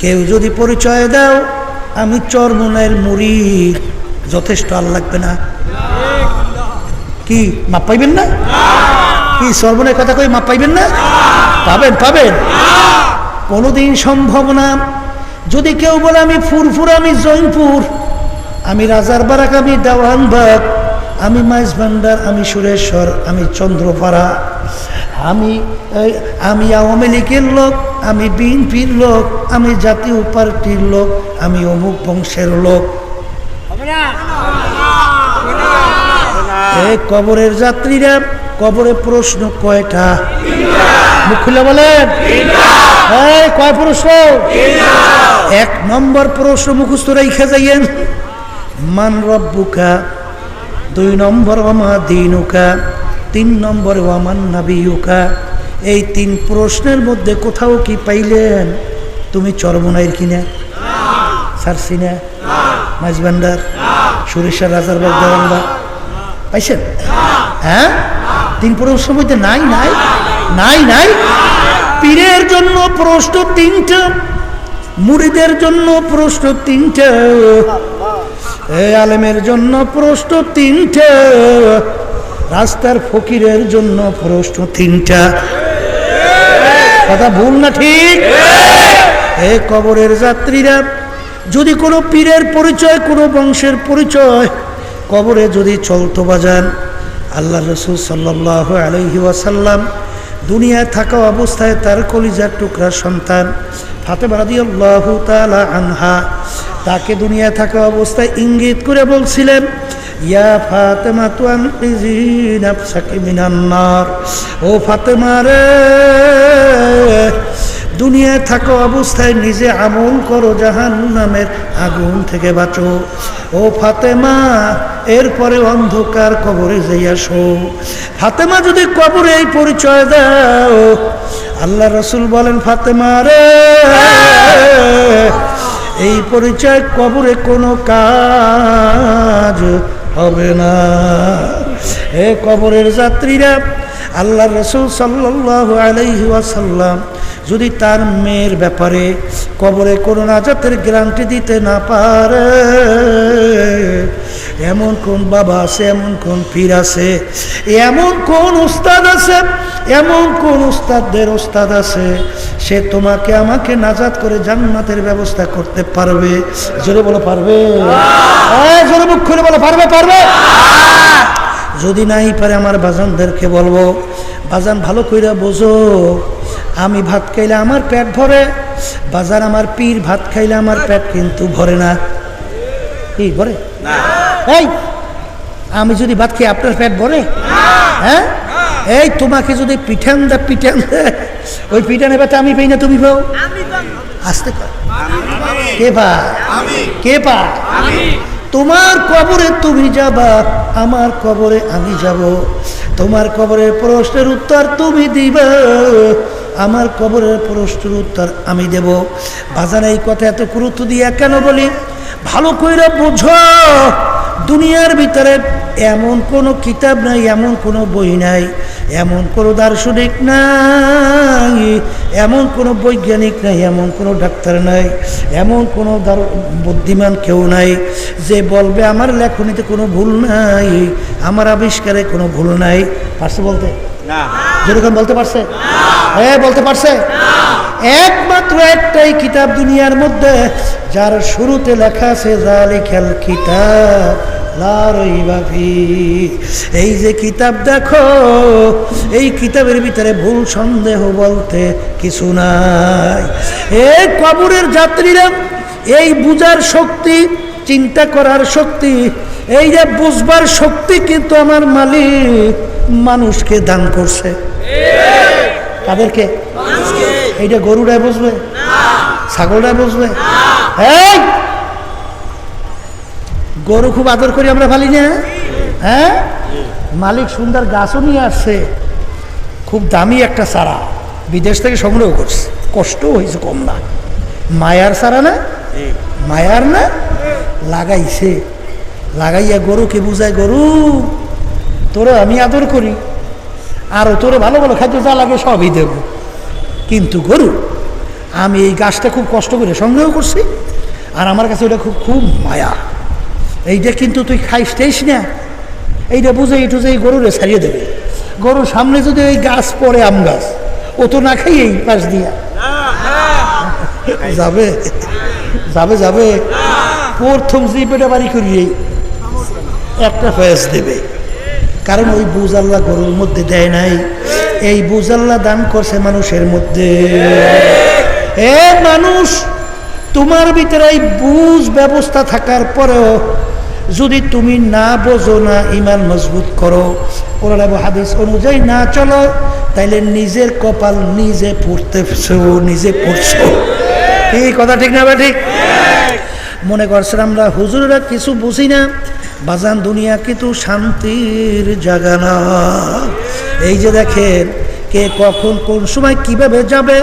কেউ যদি পরিচয় দাও, আমি চরমনের মুড়ি যথেষ্ট আর লাগবে না। কি, মাপ পাইবেন না? কি, সর্বনের কথা কই মাপ পাইবেন না? পাবেন পাবেন। কোনোদিন সম্ভব না। যদি কেউ বলে আমি ফুরফুর, আমি জৈনপুর, আমি রাজার বারাক, আমি দেওয়ানবাগ আমি মাইজ ভান্ডার আমি সুরেশ্বর, আমি চন্দ্রপাড়া আমি আমি আওয়ামী লীগের লোক, আমি বিএনপির লোক, আমি জাতীয় পার্টির লোক, আমি অমুক বংশের লোক। এই কবরের যাত্রীরা, কবরে প্রশ্ন কয়টা? মুখ বলেন। কয় প্রশ্ন? এক নম্বর প্রশ্ন মুখস্থ রেখে যাইয়েন। মান রব্বুকা, দুই নম্বর, ওমা দিনুকা। তিন নম্বর, ওয়ামান নাবিউকা এই তিন প্রশ্নের মধ্যে কোথাও কি পাইলেন? তুমি চরমনাইয়ের কিনা? সারসিনা? মাঝবান্ডার সুরেশ্বর রাজার বাগ পাইছেন? হ্যাঁ? তিন প্রশ্নের মধ্যে নাই নাই? নাই নাই? পীরের জন্য প্রশ্ন তিনটা, মুড়িদের জন্য প্রশ্ন তিনটা, এ আলেমের জন্য প্রশ্ন তিনটা রাস্তার ফকিরের জন্য প্রশ্ন তিনটা। কথা ভুল না ঠিক? এ কবরের যাত্রীরা, যদি কোনো পীরের পরিচয়, কোনো বংশের পরিচয়, কবরে যদি চলতো বাজান আল্লাহ রসুল সাল্লাহ আলহি ওয়াসাল্লাম দুনিয়ায় থাকা অবস্থায় তার কলিজার টুকরা সন্তান ফাতেমা রাদিয়াল্লাহু তাআলা আনহা, তাকে দুনিয়ায় থাকা অবস্থায় ইঙ্গিত করে বলছিলেন ইয়া ফাতেমা তু আনকিজি নাফসাকি মিনান নার। ও ফাতেমা রে, দুনিয়ায় থাকা অবস্থায় নিজে আমল করো জাহান নামের আগুন থেকে বাঁচো। ও ফাতেমা, এরপরে অন্ধকার কবরে যাইয়া শো। ফাতেমা যদি কবরে এই পরিচয় দাও, আল্লাহ রসুল বলেন, ফাতেমা রে, এই পরিচয় কবরে কোনো কাজ হবে না। এ কবরের যাত্রীরা, আল্লাহ রসুল সাল্লাহ ওয়াসাল্লাম যদি তার মেয়ের ব্যাপারে কবরে কোনো নাজাতের গ্যারান্টি দিতে না পারে, এমন কোন বাবা আছে, এমন কোন পীর আছে, এমন কোন উস্তাদ আছে এমন কোন উস্তাদদের উস্তাদ আছে সে তোমাকে আমাকে নাজাদ করে জান্নাতের ব্যবস্থা করতে পারবে? জোরে বলো পারবে? জোরে মুখ খুলে বলো পারবে পারবে? যদি নাই পারে আমার বাজানদেরকে বলব বাজান ভালো কইরা বোঝো আমি ভাত খাইলে আমার পেট ভরে বাজার আমার পীর ভাত খাইলে আমার পেট কিন্তু ভরে না। কি ভরে? এই আমি যদি ভাত খাই আপনার পেট ভরে? হ্যাঁ? এই তোমাকে যদি পিঠান দা পিঠান ওই পিঠানে ব্যথা আমি পাই না তুমি পাও? আসতে কে পা কে পা তোমার কবরে তুমি যাবা আমার কবরে আমি যাব। তোমার কবরের প্রশ্নের উত্তর তুমি দিবা আমার কবরের প্রশ্নের উত্তর আমি দেব। বাজার এই কথা এত গুরুত্ব দিয়া কেন বলি? ভালো কইরা বুঝো। দুনিয়ার ভিতরে এমন কোনো কিতাব নাই এমন কোনো বই নাই এমন কোনো দার্শনিক নাই এমন কোনো বৈজ্ঞানিক নাই এমন কোনো ডাক্তার নাই এমন কোনো বুদ্ধিমান কেউ নাই যে বলবে আমার লেখনীতে কোনো ভুল নাই আমার আবিষ্কারে কোনো ভুল নাই। পারছে বলতে? যেরকম বলতে পারছে? হ্যাঁ বলতে পারছে? একমাত্র একটাই কিতাব দুনিয়ার মধ্যে যার শুরুতে লেখা আছে জালিখাল কিতাব। এই যে কিতাব দেখো এই কিতাবের ভিতরে ভুল সন্দেহ বলতে কিছু নাই। এই কবরের যাত্রীরা এই বুঝার শক্তি চিন্তা করার শক্তি এই যে বুঝবার শক্তি কিন্তু আমার মালিক মানুষকে দান করছে। তাদেরকে এইটা গরুটাই বসবে? ছাগলটাই বুঝবে এই! গরু খুব আদর করি আমরা ফালি না হ্যাঁ? মালিক সুন্দর গাছও নিয়ে আসছে। খুব দামি একটা চারা। বিদেশ থেকে সংগ্রহ করছে। কষ্ট হয়েছে কম না। মায়ার চারা না? মায়ার না? লাগাইছে। লাগাইয়া গরুকে বুঝায়, গরু, তোরে আমি আদর করি। আর তোরে ভালো ভালো খাদ্য যা লাগে সবই দেব। কিন্তু গরু, আমি এই গাছটা খুব কষ্ট করে সংগ্রহ করছি, আর আমার কাছে ওটা খুব খুব মায়া। এইটা কিন্তু তুই খাইস টাইস না। এইটা বুঝে একটু যে এই গরুরে ছাড়িয়ে দেবে। গরুর সামনে যদি ওই গাছ পড়ে আম গাছ, ও তো না খাই এই পাশ দিয়া। যাবে যাবে যাবে। প্রথম জিপেটা বাড়ি করিয়ে একটা ফয়েস দেবে। কারণ ওই বুঝ আল্লাহ গরুর মধ্যে দেয় নাই। এই বুজাল্লা দান করছে মানুষের মধ্যে। এ মানুষ, তোমার ভিতরে এই বুঝ ব্যবস্থা থাকার পরেও যদি তুমি না বোঝো, না ইমান মজবুত করো, কোরআন হাদিস অনুযায়ী না চলো, তাইলে নিজের কপাল নিজে পড়তেছো নিজে পড়ছো। এই কথা ঠিক না বা ঠিক? মনে করছেন আমরা, হুজুরেরা কিছু বুঝি না। বাজান দুনিয়া কিন্তু শান্তির জায়গা না। এই যে দেখেন, কে কখন কোন সময় কীভাবে যাবে,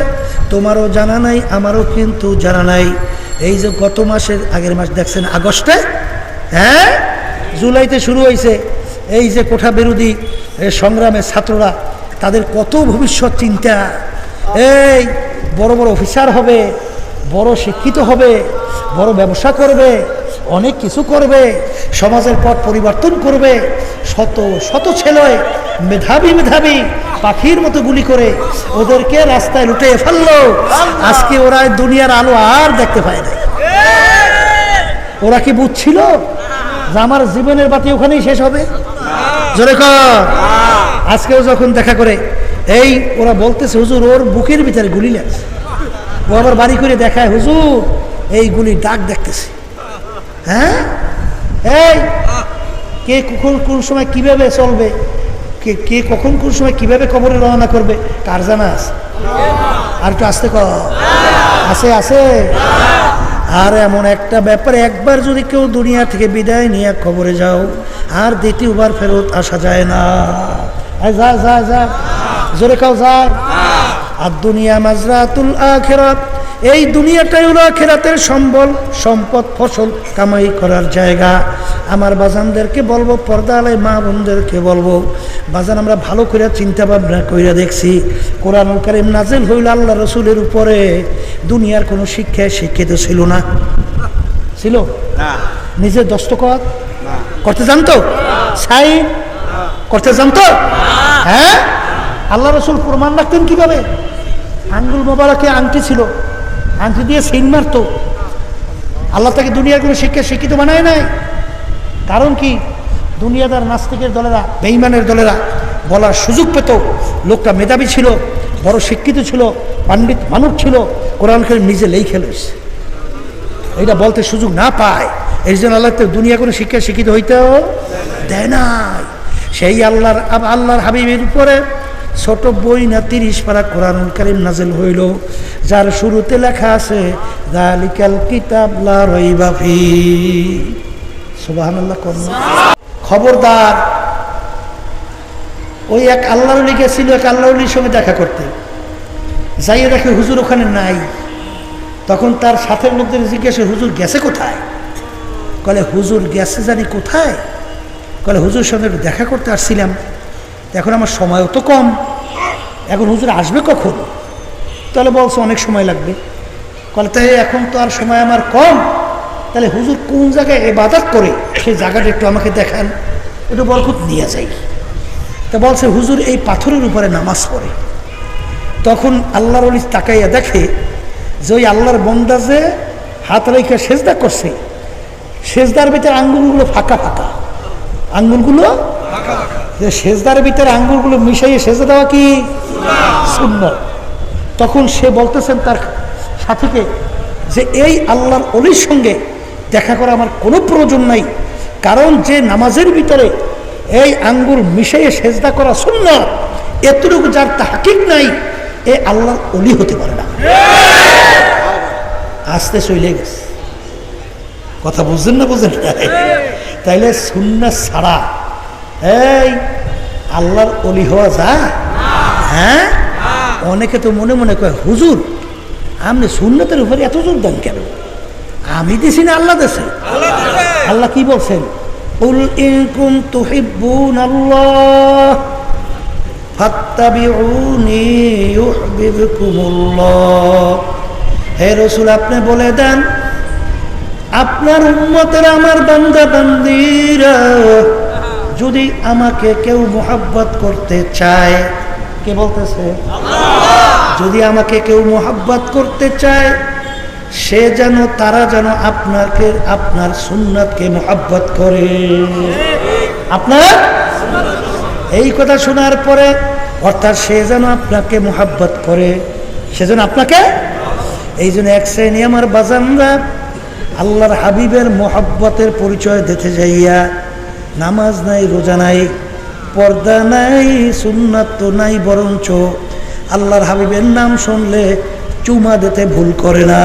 তোমারও জানা নাই, আমারও কিন্তু জানা নাই। এই যে গত মাসের আগের মাস, দেখছেন আগস্টে? হ্যাঁ? জুলাইতে শুরু হয়েছে। এই যে কোঠা বিরোধী সংগ্রামের ছাত্ররা, তাদের কত ভবিষ্যৎ চিন্তা। এই, বড় বড় অফিসার হবে বড় শিক্ষিত হবে বড় ব্যবসা করবে অনেক কিছু করবে সমাজের পথ পরিবর্তন করবে শত শত ছেলে মেধাবী মেধাবী পাখির মতো গুলি করে ওদেরকে রাস্তায় লুটে ফেলল। আজকে ওরা দুনিয়ার আলো আর দেখতে পায় না। ওরা কি বুঝছিল যে আমার জীবনের বাতি ওখানেই শেষ হবে? জোরে আজকেও যখন দেখা করে এই ওরা বলতেছে হুজুর ওর বুকের ভিতরে গুলি লাগছে। ও আবার বাড়ি করে দেখায়, হুজুর, এই গুলি ডাক দেখতেছে। হ্যাঁ? এই, কে কখন কোন সময় কীভাবে চলবে? কে কে কখন কোন সময় কীভাবে কবরে রওনা করবে? কার জানা আছে? আর একটু আসতে কর আছে আছে? আর এমন একটা ব্যাপার, একবার যদি কেউ দুনিয়া থেকে বিদায় নিয়ে খবরে যাও, আর দ্বিতীয়বার ফেরত আসা যায় না। যা যা যা। জোরে খাও যা। আর দুনিয়া মাজরাতুল আখেরাত। এই দুনিয়াটাই হলো আখেরাতের সম্বল সম্পদ ফসল কামাই করার জায়গা। আমার বাজানদেরকে বলব পর্দা আলাই মা বোনদেরকে বলব বাজান আমরা ভালো করে চিন্তা ভাবনা কইরা দেখছি। কোরআন কারিম নাজেল হইল আল্লাহ রসুলের উপরে। দুনিয়ার কোনো শিক্ষায় শিক্ষিত ছিল না। ছিল? নিজের দস্তখত করতে জানতো? সাইন? করতে জানতো? হ্যাঁ? আল্লাহ রসুল প্রমাণ রাখতেন কীভাবে? আঙ্গুল মোবারকে আংটি ছিল। আংটি দিয়ে সিন মারতো। আল্লাহ তাকে দুনিয়ার কোনো শিক্ষা শিক্ষিত বানায় নাই। কারণ কি? দুনিয়াদার নাস্তিকের দলেরা বেইমানের দলেরা বলার সুযোগ পেত। লোকটা মেধাবী ছিল, বড় শিক্ষিত ছিল, পাণ্ডিত মানুষ ছিল, কোরআন খেলে নিজে লেই খেলিস এটা বলতে সুযোগ না পায়। এই জন্য আল্লাহ তো দুনিয়া কোনো শিক্ষা শিক্ষিত হইতেও দেয় নাই। সেই আল্লাহর আল্লাহর হাবিবের উপরে ছোট বই না তিরিশ পারা কোরআনুল কারিম নাজেল হইল, যার শুরুতে লেখা আছে খবরদার, ওই এক আল্লাহর লিখেছিল এক আল্লাহর সঙ্গে দেখা করতে। যাইয়ে দেখে হুজুর ওখানে নাই। তখন তার সাথের লোকদের জিজ্ঞাসা, হুজুর গেছে কোথায়? কলে, হুজুর গেছে জানি কোথায়? কলে, হুজুর সঙ্গে দেখা করতে আসছিলাম। এখন আমার সময়ও তো কম। এখন হুজুর আসবে কখন? তাহলে বলছে অনেক সময় লাগবে। কলে তাই এখন তো আর সময় আমার কম। তাহলে হুজুর কোন জায়গায় এবাদত করে সেই জায়গাটা একটু আমাকে দেখান। একটু বরকত নিয়ে যাই। তা বলছে হুজুর এই পাথরের উপরে নামাজ পড়ে। তখন আল্লাহর অলি তাকাইয়া দেখে যে ওই আল্লাহর বন্দা যে হাত রেখে সেজদা করছে সেজদার ভিতরে আঙ্গুলগুলো ফাঁকা ফাঁকা। আঙ্গুলগুলো? যে সেজদার ভিতরে আঙ্গুলগুলো মিশাইয়ে সেজে দেওয়া কি? শূন্য তখন সে বলতেছেন তার সাথীকে যে এই আল্লাহর অলির সঙ্গে দেখা করা আমার কোনো প্রয়োজন নাই, কারণ যে নামাজের ভিতরে এই আঙ্গুল মিশাইয়ে সেজদা করা শূন্য এতটুকু যার তাহাকিক নাই, এ আল্লাহর অলি হতে পারে না। আসতে চলে গেছে। কথা বুঝছেন না বুঝেন তাইলে শূন্য ছাড়া এই আল্লাহর অলি হওয়া যায়? হ্যাঁ? অনেকে তো মনে মনে কয় হুজুর আপনি সুন্নতের উপরে এত জোর দেন কেন? আমি দিছি না আল্লাহ দেশে আল্লাহ কি বলছেন? উল ইনকুম তুহিব্বুন আল্লাহ ফাত্তাবিউনি ইউহিব্বুকুমুল্লাহ। হে রসুল আপনি বলে দেন আপনার উন্মতের আমার বান্দা বান্দিরা যদি আমাকে কেউ মোহাব্বত করতে চায় কে বলতেছে, যদি আমাকে কেউ মোহাব্বত করতে চায়, সে যেন, তারা যেন আপনাকে, আপনার সুন্নাতকে মোহাব্বত করে। আপনার? এই কথা শোনার পরে, অর্থাৎ সে যেন আপনাকে মোহাব্বত করে, সে যেন আপনাকে? এই জন্য এক শ্রেণি আমার বাজানরা আল্লাহর হাবিবের মোহাব্বতের পরিচয় দিতে যাইয়া নামাজ নাই, রোজা নাই পর্দা নাই, সুন্নাত তো নাই, বরঞ্চ আল্লাহর হাবিবের নাম শুনলে চুমা দিতে ভুল করে না।